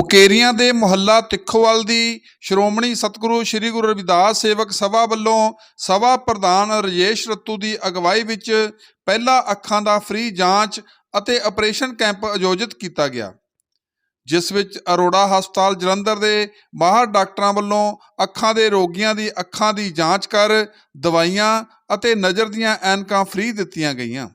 ਮੁਕੇਰੀਆਂ ਦੇ ਮੁਹੱਲਾ ਤਿੱਖੋਵਾਲ ਦੀ ਸ਼੍ਰੋਮਣੀ ਸਤਿਗੁਰੂ ਸ੍ਰੀ ਗੁਰੂ ਰਵਿਦਾਸ ਸੇਵਕ ਸਭਾ ਵੱਲੋਂ ਸਭਾ ਪ੍ਰਧਾਨ ਰਜੇਸ਼ ਰੱਤੂ ਦੀ ਅਗਵਾਈ ਵਿੱਚ ਪਹਿਲਾ ਅੱਖਾਂ ਦਾ ਫ੍ਰੀ ਜਾਂਚ ਅਤੇ ਆਪਰੇਸ਼ਨ ਕੈਂਪ ਆਯੋਜਿਤ ਕੀਤਾ ਗਿਆ, ਜਿਸ ਵਿੱਚ ਅਰੋੜਾ ਹਸਪਤਾਲ ਜਲੰਧਰ ਦੇ ਮਾਹਰ ਡਾਕਟਰਾਂ ਵੱਲੋਂ ਅੱਖਾਂ ਦੇ ਰੋਗੀਆਂ ਦੀ ਅੱਖਾਂ ਦੀ ਜਾਂਚ ਕਰ, ਦਵਾਈਆਂ ਅਤੇ ਨਜ਼ਰ ਦੀਆਂ ਐਨਕਾਂ ਫ੍ਰੀ ਦਿੱਤੀਆਂ ਗਈਆਂ।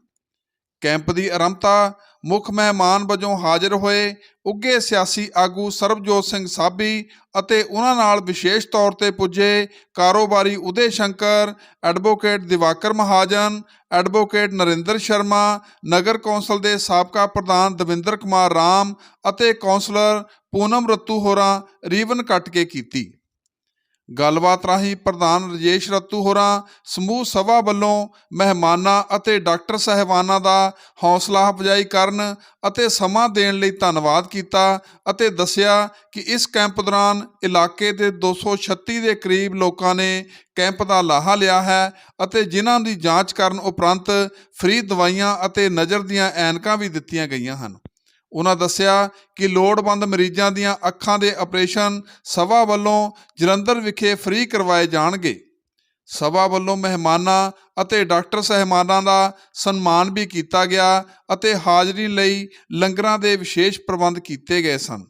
ਕੈਂਪ ਦੀ ਆਰੰਭਤਾ ਮੁੱਖ ਮਹਿਮਾਨ ਵਜੋਂ ਹਾਜ਼ਰ ਹੋਏ ਉੱਗੇ ਸਿਆਸੀ ਆਗੂ ਸਰਬਜੋਤ ਸਿੰਘ ਸਾਬੀ ਅਤੇ ਉਹਨਾਂ ਨਾਲ ਵਿਸ਼ੇਸ਼ ਤੌਰ ਤੇ ਪੁੱਜੇ ਕਾਰੋਬਾਰੀ ਉਦੇ ਸ਼ੰਕਰ, ਐਡਵੋਕੇਟ ਦਿਵਾਕਰ ਮਹਾਜਨ, ਐਡਵੋਕੇਟ ਨਰਿੰਦਰ ਸ਼ਰਮਾ, ਨਗਰ ਕੌਂਸਲ ਦੇ ਸਾਬਕਾ ਪ੍ਰਧਾਨ ਦਵਿੰਦਰ ਕੁਮਾਰ ਰਾਮ ਅਤੇ ਕੌਂਸਲਰ ਪੂਨਮ ਰੱਤੂ ਹੋਰਾਂ ਰੀਵਨ ਕੱਟ ਕੇ ਕੀਤੀ। ਗੱਲਬਾਤ ਰਾਹੀਂ ਪ੍ਰਧਾਨ ਰਜੇਸ਼ ਰੱਤੂ ਹੋਰਾਂ, ਸਮੂਹ ਸਭਾ ਵੱਲੋਂ ਮਹਿਮਾਨਾਂ ਅਤੇ ਡਾਕਟਰ ਸਹਿਬਾਨਾਂ ਦਾ ਹੌਸਲਾ ਅਫਜ਼ਾਈ ਕਰਨ ਅਤੇ ਸਮਾਂ ਦੇਣ ਲਈ ਧੰਨਵਾਦ ਕੀਤਾ ਅਤੇ ਦੱਸਿਆ ਕਿ ਇਸ ਕੈਂਪ ਦੌਰਾਨ ਇਲਾਕੇ ਦੇ 236 ਦੇ ਕਰੀਬ ਲੋਕਾਂ ਨੇ ਕੈਂਪ ਦਾ ਲਾਹਾ ਲਿਆ ਹੈ ਅਤੇ ਜਿਨ੍ਹਾਂ ਦੀ ਜਾਂਚ ਕਰਨ ਉਪਰੰਤ ਫ੍ਰੀ ਦਵਾਈਆਂ ਅਤੇ ਨਜ਼ਰ ਦੀਆਂ ਐਨਕਾਂ ਵੀ ਦਿੱਤੀਆਂ ਗਈਆਂ ਹਨ। ਉਹਨਾਂ ਦੱਸਿਆ ਕਿ ਲੋੜਵੰਦ ਮਰੀਜ਼ਾਂ ਦੀਆਂ ਅੱਖਾਂ ਦੇ ਆਪਰੇਸ਼ਨ ਸਭਾ ਵੱਲੋਂ ਜਲੰਧਰ ਵਿਖੇ ਫ੍ਰੀ ਕਰਵਾਏ ਜਾਣਗੇ। ਸਭਾ ਵੱਲੋਂ ਮਹਿਮਾਨਾਂ ਅਤੇ ਡਾਕਟਰ ਸਹਿਮਾਨਾਂ ਦਾ ਸਨਮਾਨ ਵੀ ਕੀਤਾ ਗਿਆ ਅਤੇ ਹਾਜ਼ਰੀ ਲਈ ਲੰਗਰਾਂ ਦੇ ਵਿਸ਼ੇਸ਼ ਪ੍ਰਬੰਧ ਕੀਤੇ ਗਏ ਸਨ।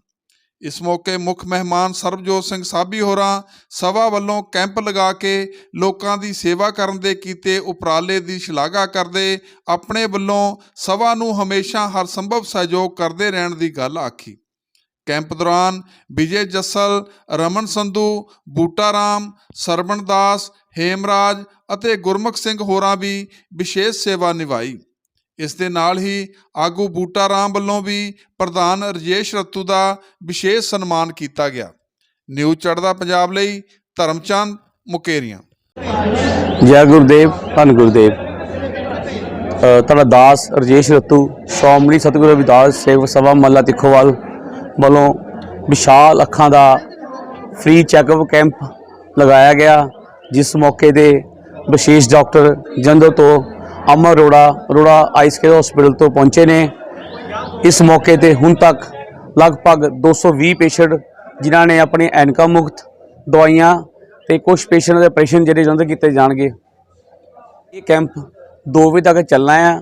ਇਸ ਮੌਕੇ ਮੁੱਖ ਮਹਿਮਾਨ ਸਰਬਜੋਤ ਸਿੰਘ ਸਾਬੀ ਹੋਰਾਂ ਸਭਾ ਵੱਲੋਂ ਕੈਂਪ ਲਗਾ ਕੇ ਲੋਕਾਂ ਦੀ ਸੇਵਾ ਕਰਨ ਦੇ ਕੀਤੇ ਉਪਰਾਲੇ ਦੀ ਸ਼ਲਾਘਾ ਕਰਦੇ ਆਪਣੇ ਵੱਲੋਂ ਸਭਾ ਨੂੰ ਹਮੇਸ਼ਾ ਹਰ ਸੰਭਵ ਸਹਿਯੋਗ ਕਰਦੇ ਰਹਿਣ ਦੀ ਗੱਲ ਆਖੀ। ਕੈਂਪ ਦੌਰਾਨ ਵਿਜੇ ਜੱਸਲ, ਰਮਨ ਸੰਧੂ, ਬੂਟਾ ਰਾਮ ਸਰਵਣ ਦਾਸ, ਹੇਮਰਾਜ ਅਤੇ ਗੁਰਮੁਖ ਸਿੰਘ ਹੋਰਾਂ ਵੀ ਵਿਸ਼ੇਸ਼ ਸੇਵਾ ਨਿਭਾਈ। ਇਸ ਦੇ ਨਾਲ ਹੀ ਆਗੂ ਬੂਟਾ ਰਾਮ ਵੱਲੋਂ ਵੀ ਪ੍ਰਧਾਨ ਰਜੇਸ਼ ਰੱਤੂ ਦਾ ਵਿਸ਼ੇਸ਼ ਸਨਮਾਨ ਕੀਤਾ ਗਿਆ। ਨਿਊਜ਼ ਚੜਦਾ ਪੰਜਾਬ ਲਈ ਧਰਮਚੰਦ ਮੁਕੇਰੀਆਂ। ਜੈ ਗੁਰਦੇਵ, ਧੰਨ ਗੁਰਦੇਵ। ਤੁਹਾਡਾ ਦਾਸ ਰਜੇਸ਼ ਰਤੂ, ਸ਼੍ਰੋਮਣੀ ਸਤਿਗੁਰੂ ਰਵਿਦਾਸ ਸੇਵਕ ਸਭਾ ਮੱਲਾ ਤਿੱਖੋਵਾਲ ਵੱਲੋਂ ਵਿਸ਼ਾਲ ਅੱਖਾਂ ਦਾ ਫ੍ਰੀ ਚੈੱਕਅਪ ਕੈਂਪ ਲਗਾਇਆ ਗਿਆ, ਜਿਸ ਮੌਕੇ 'ਤੇ ਵਿਸ਼ੇਸ਼ ਡਾਕਟਰ ਜੰਦੋ ਤੋਂ Amar Arora Arora eyes care hospital ਤੋਂ ਪਹੁੰਚੇ ਨੇ। ਇਸ ਮੌਕੇ ਤੇ ਹੁਣ ਤੱਕ ਲਗਭਗ 220 ਪੇਸ਼ੈਂਟ ਜਿਨ੍ਹਾਂ ਨੇ ਆਪਣੀ ਐਨਕਾ ਮੁਕਤ ਦਵਾਈਆਂ ਤੇ ਕੁਝ ਪੇਸ਼ੈਂਟ ਦੇ ਆਪਰੇਸ਼ਨ ਜਿਹੜੇ ਜਲਦ ਕੀਤੇ ਜਾਣਗੇ। ਇਹ ਕੈਂਪ 2 ਵਜੇ ਤੱਕ ਚੱਲਣਾ ਹੈ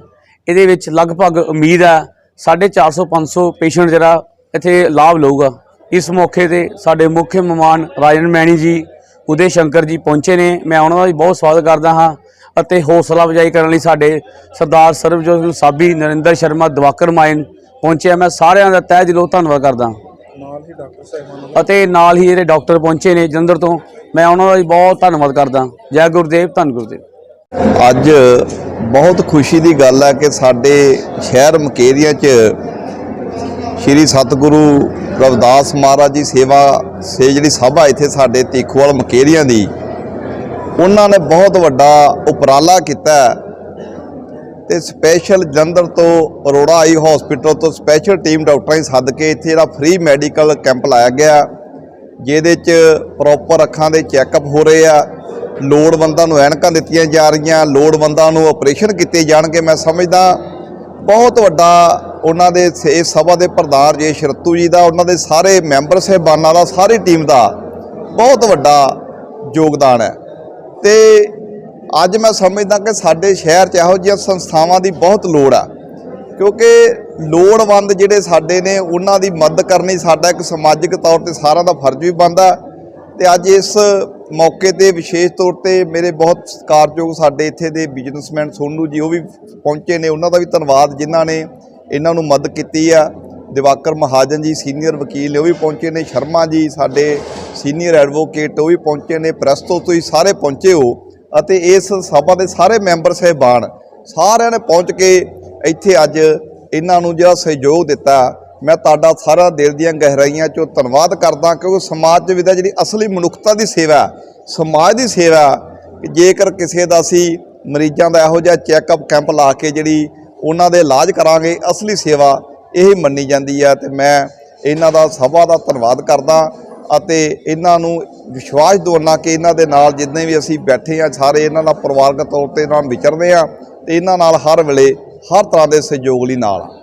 ਇਹਦੇ ਵਿੱਚ ਲਗਭਗ ਉਮੀਦ ਹੈ 450 500 ਪੇਸ਼ੈਂਟ ਜਿਹੜਾ ਇੱਥੇ ਲਾਭ ਲਊਗਾ। ਇਸ ਮੌਕੇ ਤੇ ਸਾਡੇ ਮੁੱਖ ਮਹਿਮਾਨ ਰਾਜਨ ਮੈਣੀ ਜੀ, ਉਦੇ ਸ਼ੰਕਰ ਜੀ ਪਹੁੰਚੇ ਨੇ। ਮੈਂ ਉਹਨਾਂ ਦਾ ਵੀ ਬਹੁਤ ਸਵਾਗਤ ਕਰਦਾ ਹਾਂ। ਅਤੇ ਹੌਸਲਾ ਅਫਜ਼ਾਈ ਕਰਨ ਲਈ ਸਾਡੇ ਸਰਦਾਰ ਸਰਬਜੋਤ ਸਿੰਘ ਸਾਬੀ ਨਰਿੰਦਰ ਸ਼ਰਮਾ ਦਿਵਾਕਰ ਮਾਇਨ ਪਹੁੰਚੇ ਮੈਂ ਸਾਰਿਆਂ ਦਾ ਤਹਿ ਦਿਲੋਂ ਧੰਨਵਾਦ ਕਰਦਾ। ਅਤੇ ਨਾਲ ਹੀ ਜਿਹੜੇ ਡਾਕਟਰ ਪਹੁੰਚੇ ਨੇ ਜਲੰਧਰ ਤੋਂ ਮੈਂ ਉਹਨਾਂ ਦਾ ਵੀ ਬਹੁਤ ਧੰਨਵਾਦ ਕਰਦਾ। ਜੈ ਗੁਰਦੇਵ ਧੰਨ ਗੁਰਦੇਵ। ਅੱਜ ਬਹੁਤ ਖੁਸ਼ੀ ਦੀ ਗੱਲ ਹੈ ਕਿ ਸਾਡੇ ਸ਼ਹਿਰ ਮਕੇਰੀਆਂ 'ਚ ਸ਼੍ਰੀ ਸਤਿਗੁਰੂ ਰਵਿਦਾਸ ਮਹਾਰਾਜ ਜੀ ਸੇਵਾ ਸੇ ਜਿਹੜੀ ਸਭਾ ਇੱਥੇ ਸਾਡੇ ਤੀਖੋਵਾਲ ਮਕੇਰੀਆਂ ਦੀ ਉਹਨਾਂ ਨੇ ਬਹੁਤ ਵੱਡਾ ਉਪਰਾਲਾ ਕੀਤਾ ਹੈ ਤੇ ਸਪੈਸ਼ਲ ਜਲੰਧਰ ਤੋਂ ਅਰੋੜਾ ਆਈ ਹਸਪੀਟਲ ਤੋਂ ਸਪੈਸ਼ਲ ਟੀਮ ਡਾਕਟਰਾਂ ਦੀ ਸੱਦ ਕੇ ਇੱਥੇ ਜਿਹੜਾ ਫ੍ਰੀ ਮੈਡੀਕਲ ਕੈਂਪ ਲਾਇਆ ਗਿਆ। ਜਿਹਦੇ 'ਚ ਪ੍ਰੋਪਰ ਅੱਖਾਂ ਦੇ ਚੈੱਕਅਪ ਹੋ ਰਹੇ ਆ। ਲੋੜਵੰਦਾਂ ਨੂੰ ਐਨਕਾਂ ਦਿੱਤੀਆਂ ਜਾ ਰਹੀਆਂ। ਲੋੜਵੰਦਾਂ ਨੂੰ ਆਪਰੇਸ਼ਨ ਕੀਤੇ ਜਾਣਗੇ। ਮੈਂ ਸਮਝਦਾ ਬਹੁਤ ਵੱਡਾ ਉਹਨਾਂ ਦੇ ਸ- ਸਭਾ ਦੇ ਪ੍ਰਧਾਨ ਜੇ ਸ਼ਰਤੂ ਜੀ ਦਾ, ਉਹਨਾਂ ਦੇ ਸਾਰੇ ਮੈਂਬਰ ਸਹਿਬਾਨਾਂ ਦਾ, ਸਾਰੀ ਟੀਮ ਦਾ ਬਹੁਤ ਵੱਡਾ ਯੋਗਦਾਨ ਹੈ। ਤੇ ਅੱਜ ਮੈਂ ਸਮਝਦਾ ਕਿ ਸਾਡੇ ਸ਼ਹਿਰ 'ਚ ਇਹੋ ਜਿਹੀਆਂ ਸੰਸਥਾਵਾਂ ਦੀ ਬਹੁਤ ਲੋੜ ਆ। ਕਿਉਂਕਿ ਲੋੜਵੰਦ ਜਿਹੜੇ ਸਾਡੇ ਨੇ, ਉਹਨਾਂ ਦੀ ਮਦਦ ਕਰਨੀ ਸਾਡਾ ਇੱਕ ਸਮਾਜਿਕ ਤੌਰ ਤੇ ਸਾਰਿਆਂ ਦਾ ਫਰਜ਼ ਵੀ ਬਣਦਾ। ਤੇ ਅੱਜ ਇਸ ਮੌਕੇ ਤੇ ਵਿਸ਼ੇਸ਼ ਤੌਰ ਤੇ ਮੇਰੇ ਬਹੁਤ ਸਤਿਕਾਰਯੋਗ ਸਾਡੇ ਇੱਥੇ ਦੇ ਬਿਜ਼ਨਸਮੈਨ ਸੋਨੂ ਜੀ, ਉਹ ਵੀ ਪਹੁੰਚੇ ਨੇ। ਉਹਨਾਂ ਦਾ ਵੀ ਧੰਨਵਾਦ ਜਿਨ੍ਹਾਂ ਨੇ ਇਹਨਾਂ ਨੂੰ ਮਦਦ ਕੀਤੀ ਆ। ਦਿਵਾਕਰ ਮਹਾਜਨ ਜੀ ਸੀਨੀਅਰ ਵਕੀਲ ਨੇ, ਉਹ ਵੀ ਪਹੁੰਚੇ ਨੇ। ਸ਼ਰਮਾ ਜੀ, ਸਾਡੇ ਸੀਨੀਅਰ ਐਡਵੋਕੇਟ, ਉਹ ਵੀ ਪਹੁੰਚੇ ਨੇ ਪ੍ਰੈਸ ਤੋਂ ਤੁਸੀਂ ਸਾਰੇ ਪਹੁੰਚੇ ਹੋ ਅਤੇ ਇਸ ਸਭਾ ਦੇ ਸਾਰੇ ਮੈਂਬਰ ਸਹਿਬਾਨ ਸਾਰਿਆਂ ਨੇ ਪਹੁੰਚ ਕੇ ਇੱਥੇ ਅੱਜ ਇਹਨਾਂ ਨੂੰ ਜਿਹੜਾ ਸਹਿਯੋਗ ਦਿੱਤਾ। ਮੈਂ ਤੁਹਾਡਾ ਸਾਰਾ ਦਿਲ ਦੀਆਂ ਗਹਿਰਾਈਆਂ ਚੋਂ ਧੰਨਵਾਦ ਕਰਦਾ ਕਿਉਂਕਿ ਸਮਾਜ ਦੇ ਵਿੱਚ ਜਿਹੜੀ ਅਸਲੀ ਮਨੁੱਖਤਾ ਦੀ ਸੇਵਾ ਸਮਾਜ ਦੀ ਸੇਵਾ ਜੇਕਰ ਕਿਸੇ ਦਾ ਅਸੀਂ ਮਰੀਜ਼ਾਂ ਦਾ ਇਹੋ ਜਿਹਾ ਚੈੱਕਅਪ ਕੈਂਪ ਲਾ ਕੇ ਜਿਹੜੀ ਉਹਨਾਂ ਦੇ ਇਲਾਜ ਕਰਾਂਗੇ, ਅਸਲੀ ਸੇਵਾ ਇਹ ਮੰਨੀ ਜਾਂਦੀ ਹੈ ਤੇ ਮੈਂ ਇਹਨਾਂ ਦਾ ਸਭਾ ਦਾ ਧੰਨਵਾਦ ਕਰਦਾ। ਅਤੇ ਇਹਨਾਂ ਨੂੰ ਵਿਸ਼ਵਾਸ ਦਿਵਾਉਣਾ ਕਿ ਇਹਨਾਂ ਦੇ ਨਾਲ ਜਿੰਨੇ ਵੀ ਅਸੀਂ ਬੈਠੇ ਆ ਸਾਰੇ ਇਹਨਾਂ ਦਾ ਪਰਿਵਾਰਕ ਤੌਰ ਤੇ ਨਾਲ ਵਿਚਰਦੇ ਆ ਤੇ ਇਹਨਾਂ ਨਾਲ ਹਰ ਵੇਲੇ ਹਰ ਤਰ੍ਹਾਂ ਦੇ ਸਹਿਯੋਗ ਲਈ ਨਾਲ ਆ